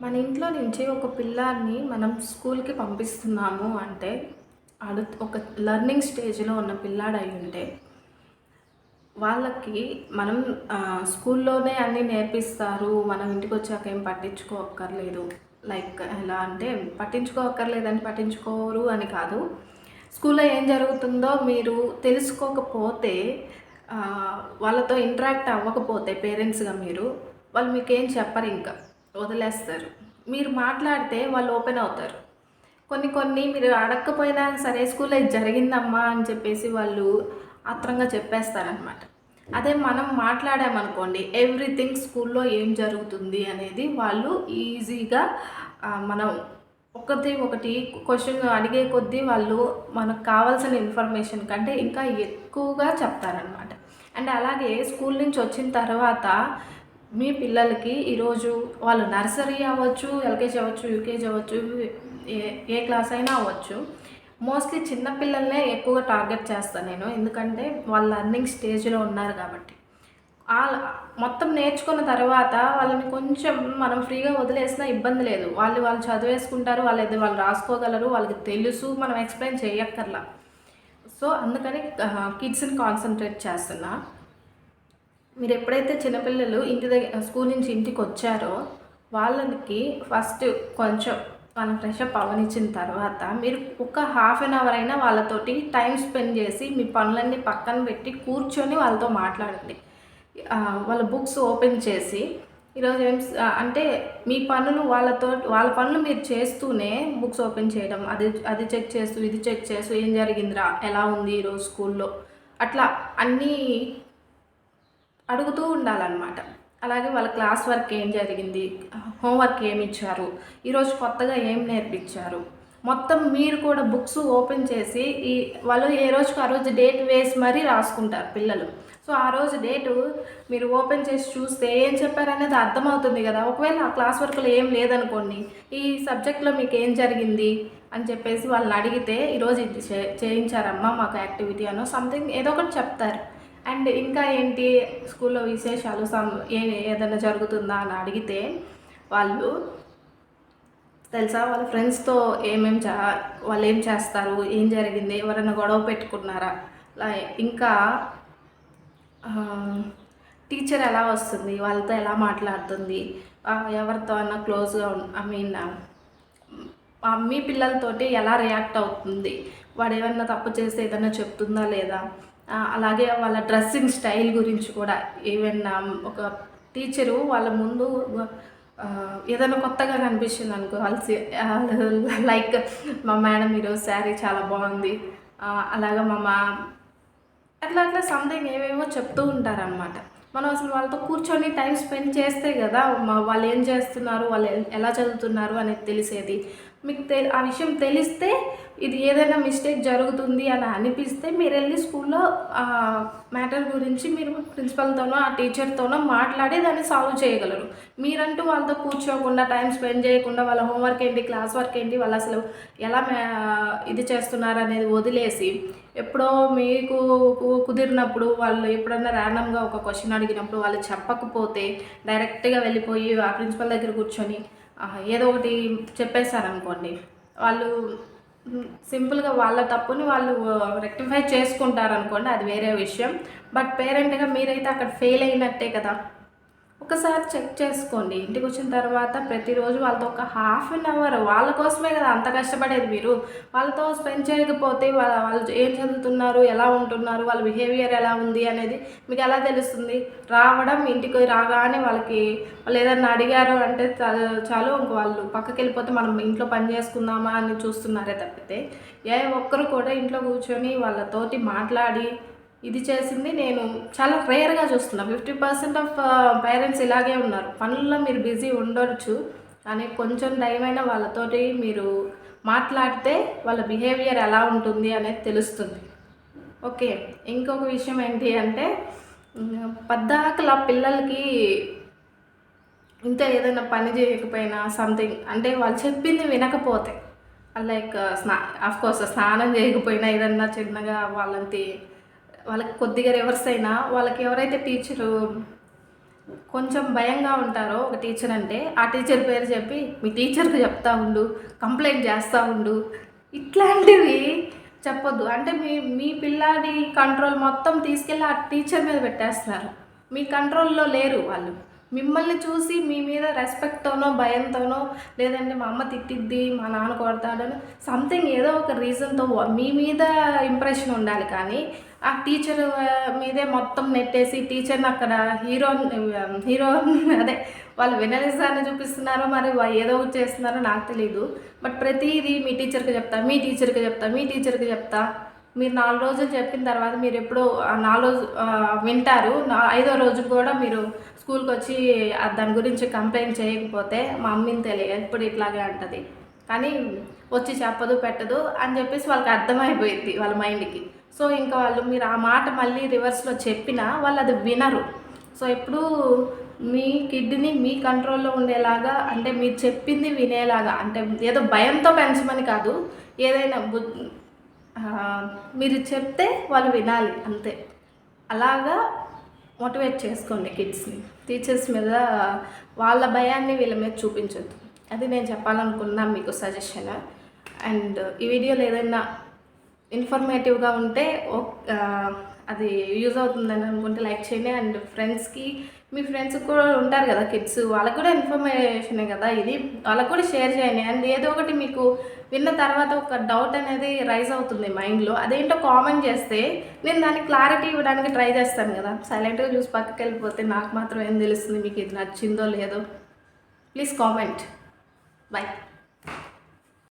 మన ఇంట్లో నుంచి ఒక పిల్లాడిని మనం స్కూల్కి పంపిస్తున్నాము అంటే అడు ఒక లెర్నింగ్ స్టేజ్లో ఉన్న పిల్లాడు అయి ఉంటే వాళ్ళకి మనం స్కూల్లోనే అన్నీ నేర్పిస్తారు మనం ఇంటికి వచ్చాక ఏం పట్టించుకోక్కర్లేదు. లైక్ ఎలా అంటే పట్టించుకోక్కర్లేదని పట్టించుకోరు అని కాదు. స్కూల్లో ఏం జరుగుతుందో మీరు తెలుసుకోకపోతే వాళ్ళతో ఇంటరాక్ట్ అవ్వకపోతే పేరెంట్స్గా మీరు వాళ్ళు మీకు ఏం చెప్పరు ఇంకా. వదిలేస్తారు. మీరు మాట్లాడితే వాళ్ళు ఓపెన్ అవుతారు. కొన్ని కొన్ని మీరు అడగకపోయినా సరే స్కూల్లో ఇది జరిగిందమ్మా అని చెప్పేసి వాళ్ళు ఆత్రంగా చెప్పేస్తారనమాట అదే మనం మాట్లాడామనుకోండి ఎవ్రీథింగ్ స్కూల్లో ఏం జరుగుతుంది అనేది వాళ్ళు ఈజీగా మనం ఒకటి ఒకటి క్వశ్చన్ అడిగే కొద్దీ వాళ్ళు మనకు కావాల్సిన ఇన్ఫర్మేషన్ కంటే ఇంకా ఎక్కువగా చెప్తారనమాట అండ్ అలాగే స్కూల్ నుంచి వచ్చిన తర్వాత మీ పిల్లలకి ఈరోజు వాళ్ళు నర్సరీ అవ్వచ్చు ఎల్కేజీ అవ్వచ్చు యూకేజీ అవ్వచ్చు ఏ ఏ క్లాస్ అయినా అవ్వచ్చు. మోస్ట్లీ చిన్నపిల్లలనే ఎక్కువగా టార్గెట్ చేస్తాను నేను. ఎందుకంటే వాళ్ళు లర్నింగ్ స్టేజ్లో ఉన్నారు కాబట్టి. మొత్తం నేర్చుకున్న తర్వాత వాళ్ళని కొంచెం మనం ఫ్రీగా వదిలేసినా ఇబ్బంది లేదు. వాళ్ళు వాళ్ళు చదివేసుకుంటారు వాళ్ళు ఏదో వాళ్ళు రాసుకోగలరు వాళ్ళకి తెలుసు మనం ఎక్స్ప్లెయిన్ చేయక్కర్లా. సో అందుకని కిడ్స్ని కాన్సన్ట్రేట్ చేస్తున్నా. మీరు ఎప్పుడైతే చిన్నపిల్లలు ఇంటి దగ్గర స్కూల్ నుంచి ఇంటికి వచ్చారో వాళ్ళకి ఫస్ట్ కొంచెం వాళ్ళని ఫ్రెష్ అప్ అవనిచ్చిన తర్వాత మీరు ఒక హాఫ్ అన్ అవర్ అయినా వాళ్ళతోటి టైం స్పెండ్ చేసి మీ పనులన్నీ పక్కన పెట్టి కూర్చొని వాళ్ళతో మాట్లాడండి. వాళ్ళ బుక్స్ ఓపెన్ చేసి ఈరోజు ఏం అంటే మీ పనులు వాళ్ళతో వాళ్ళ పనులు మీరు చేస్తూనే బుక్స్ ఓపెన్ చేయడం అది అది చెక్ చేస్తూ ఇది చెక్ చేస్తూ ఏం జరిగిందిరా ఎలా ఉంది ఈరోజు స్కూల్లో? అట్లా అన్నీ అడుగుతూ ఉండాలన్నమాట. అలాగే వాళ్ళ క్లాస్ వర్క్ ఏం జరిగింది హోంవర్క్ ఏమి ఇచ్చారు ఈరోజు కొత్తగా ఏం నేర్పించారు మొత్తం మీరు కూడా బుక్స్ ఓపెన్ చేసి ఈ వాళ్ళు ఏ రోజుకు ఆ రోజు డేట్ వేసి మరీ రాసుకుంటారు పిల్లలు. సో ఆ రోజు డేటు మీరు ఓపెన్ చేసి చూస్తే ఏం చెప్పారనేది అర్థమవుతుంది కదా. ఒకవేళ ఆ క్లాస్ వర్క్లో ఏం లేదనుకోండి ఈ సబ్జెక్ట్లో మీకు ఏం జరిగింది అని చెప్పేసి వాళ్ళని అడిగితే ఈరోజు ఇది చే- చేయించారమ్మా మాకు యాక్టివిటీ అనో సంథింగ్ ఏదో ఒకటి చెప్తారు. అండ్ ఇంకా ఏంటి స్కూల్లో విశేషాలు సమ్ ఏ ఏదైనా జరుగుతుందా అని అడిగితే వాళ్ళు తెలుసా వాళ్ళ ఫ్రెండ్స్తో ఏమేం చా వాళ్ళు ఏం చేస్తారు ఏం జరిగింది ఎవరైనా గొడవ పెట్టుకున్నారా? ఇంకా టీచర్ ఎలా వస్తుంది వాళ్ళతో ఎలా మాట్లాడుతుంది ఎవరితో అన్నా క్లోజ్గా ఐ మీన్ మీ పిల్లలతోటి ఎలా రియాక్ట్ అవుతుంది? వాడు ఏమన్నా తప్పు చేస్తే ఏదైనా చెప్తుందా లేదా? అలాగే వాళ్ళ డ్రెస్సింగ్ స్టైల్ గురించి కూడా ఈవెన్ ఒక టీచరు వాళ్ళ ముందు ఏదైనా కొత్తగా కనిపించింది అనుకో వాళ్ళు లైక్ మా మేడం ఈరోజు శారీ చాలా బాగుంది. అలాగా మా మా అట్లా అట్లా సంథింగ్ ఏమేమో చెప్తూ ఉంటారనమాట మనం అసలు వాళ్ళతో కూర్చొని టైం స్పెండ్ చేస్తే కదా మా- వాళ్ళు ఏం చేస్తున్నారు వాళ్ళు ఎలా చదువుతున్నారు అనేది తెలిసేది. మీకు తె ఆ విషయం తెలిస్తే ఇది ఏదైనా మిస్టేక్ జరుగుతుంది అని అనిపిస్తే మీరు వెళ్ళి స్కూల్లో ఆ మ్యాటర్ గురించి మీరు ప్రిన్సిపల్తోనో ఆ టీచర్తోనో మాట్లాడి దాన్ని సాల్వ్ చేయగలరు. మీరంటూ వాళ్ళతో కూర్చోకుండా టైం స్పెండ్ చేయకుండా వాళ్ళ హోంవర్క్ ఏంటి క్లాస్ వర్క్ ఏంటి వాళ్ళు అసలు ఎలా ఇది చేస్తున్నారు అనేది వదిలేసి ఎప్పుడో మీకు కుదిరినప్పుడు వాళ్ళు ఎప్పుడన్నా ర్యాండమ్గా ఒక క్వశ్చన్ అడిగినప్పుడు వాళ్ళు చెప్పకపోతే డైరెక్ట్గా వెళ్ళిపోయి ఆ ప్రిన్సిపల్ దగ్గర కూర్చొని ఏదో ఒకటి చెప్పేశారనుకోండి. వాళ్ళు సింపుల్గా వాళ్ళ తప్పుని వాళ్ళు రెక్టిఫై చేసుకుంటారనుకోండి అది వేరే విషయం. బట్ పేరెంట్గా మీరైతే అక్కడ ఫెయిల్ అయినట్టే కదా. ఒకసారి చెక్ చేసుకోండి. ఇంటికి వచ్చిన తర్వాత ప్రతిరోజు వాళ్ళతో ఒక హాఫ్ అన్ అవర్ వాళ్ళ కోసమే కదా అంత కష్టపడేది మీరు. వాళ్ళతో స్పెండ్ చేయకపోతే వాళ్ళ వాళ్ళు ఏం చదువుతున్నారు ఎలా ఉంటున్నారు వాళ్ళ బిహేవియర్ ఎలా ఉంది అనేది మీకు ఎలా తెలుస్తుంది? రావడం ఇంటికి రాగానే వాళ్ళకి వాళ్ళు ఏదన్నా అడిగారు అంటే చాలు ఇంక వాళ్ళు పక్కకి వెళ్ళిపోతే మనం ఇంట్లో పని చేసుకుందామా అని చూస్తున్నారే తప్పితే ఏ ఒక్కరు కూడా ఇంట్లో కూర్చొని వాళ్ళతోటి మాట్లాడి ఇది చేసింది. నేను చాలా రేర్గా చూస్తున్నా. ఫిఫ్టీ పర్సెంట్ ఆఫ్ పేరెంట్స్ ఇలాగే ఉన్నారు. పనుల్లో మీరు బిజీ ఉండొచ్చు కానీ కొంచెం టైం అయినా వాళ్ళతోటి మీరు మాట్లాడితే వాళ్ళ బిహేవియర్ ఎలా ఉంటుంది అనేది తెలుస్తుంది. ఓకే ఇంకొక విషయం ఏంటి అంటే ఉమ్, పద్దాకల పిల్లలకి ఇంకా ఏదైనా పని చేయకపోయినా సంథింగ్ అంటే వాళ్ళు చెప్పింది వినకపోతే లైక్ స్నా కోర్స్ స్నానం చేయకపోయినా ఏదన్నా చిన్నగా వాళ్ళంతి వాళ్ళకి కొద్దిగా రివర్స్ అయినా వాళ్ళకి ఎవరైతే టీచరు కొంచెం భయంగా ఉంటారో ఒక టీచర్ అంటే ఆ టీచర్ పేరు చెప్పి మీ టీచర్కి చెప్తా ఉండు కంప్లైంట్ చేస్తూ ఉండు. ఇట్లాంటివి చెప్పొద్దు. అంటే మీ మీ పిల్లాడి కంట్రోల్ మొత్తం తీసుకెళ్ళి ఆ టీచర్ మీద పెట్టేస్తున్నారు. మీ కంట్రోల్లో లేరు వాళ్ళు. మిమ్మల్ని చూసి మీ మీద రెస్పెక్ట్తోనో భయంతోనో లేదంటే మా అమ్మ తిట్టిద్ది మా నాన్న కొడతాడని సంథింగ్ ఏదో ఒక రీజన్తో మీ మీద ఇంప్రెషన్ ఉండాలి కానీ ఆ టీచర్ మీదే మొత్తం నెట్టేసి టీచర్ని అక్కడ హీరో హీరో అదే వాళ్ళు వినలిసాన్ని చూపిస్తున్నారో మరి ఏదో ఒకటి చేస్తున్నారో నాకు తెలియదు బట్ ప్రతిదీ మీ టీచర్కి చెప్తా మీ టీచర్కి చెప్తా మీ టీచర్కి చెప్తా. మీరు నాలుగు రోజులు చెప్పిన తర్వాత మీరు ఎప్పుడు నాలుగు రోజు వింటారు. నా ఐదో రోజు కూడా మీరు స్కూల్కి వచ్చి దాని గురించి కంప్లైంట్ చేయకపోతే మా అమ్మని తెలియ ఎప్పుడు ఇట్లాగే అంటది. కానీ వచ్చి చెప్పదు పెట్టదు అని చెప్పేసి వాళ్ళకి అర్థమైపోయింది వాళ్ళ మైండ్కి. సో ఇంకా వాళ్ళు మీరు ఆ మాట మళ్ళీ రివర్స్లో చెప్పినా వాళ్ళు అది వినరు. సో ఎప్పుడు మీ కిడ్ని మీ కంట్రోల్లో ఉండేలాగా అంటే మీరు చెప్పింది వినేలాగా అంటే ఏదో భయంతో పెంచమని కాదు ఏదైనా బు మీరు చెప్తే వాళ్ళు వినాలి అంతే. అలాగా మోటివేట్ చేసుకోండి కిడ్స్ని. టీచర్స్ మీద వాళ్ళ భయాన్ని వీళ్ళ మీద చూపించొద్దు. అది నేను చెప్పాలనుకున్నా మీకు సజెషన్. అండ్ ఈ వీడియోలో ఏదైనా ఇన్ఫర్మేటివ్గా ఉంటే ఓ- అది యూజ్ అవుతుందని అనుకుంటే లైక్ చేయండి. అండ్ ఫ్రెండ్స్కి మీ ఫ్రెండ్స్కి కూడా ఉంటారు కదా కిడ్స్ వాళ్ళకు కూడా ఇన్ఫర్మేషనే కదా ఇది. వాళ్ళకు కూడా షేర్ చేయండి. అండ్ ఏదో ఒకటి మీకు విన్న తర్వాత ఒక డౌట్ అనేది రైజ్ అవుతుంది మైండ్లో అదేంటో కామెంట్ చేస్తే నేను దాన్ని క్లారిటీ ఇవ్వడానికి ట్రై చేస్తాను కదా. సైలెంట్గా చూసి పక్కకి వెళ్ళిపోతే నాకు మాత్రం ఏం తెలుస్తుంది? మీకు ఇది నచ్చిందో లేదో? Please comment bye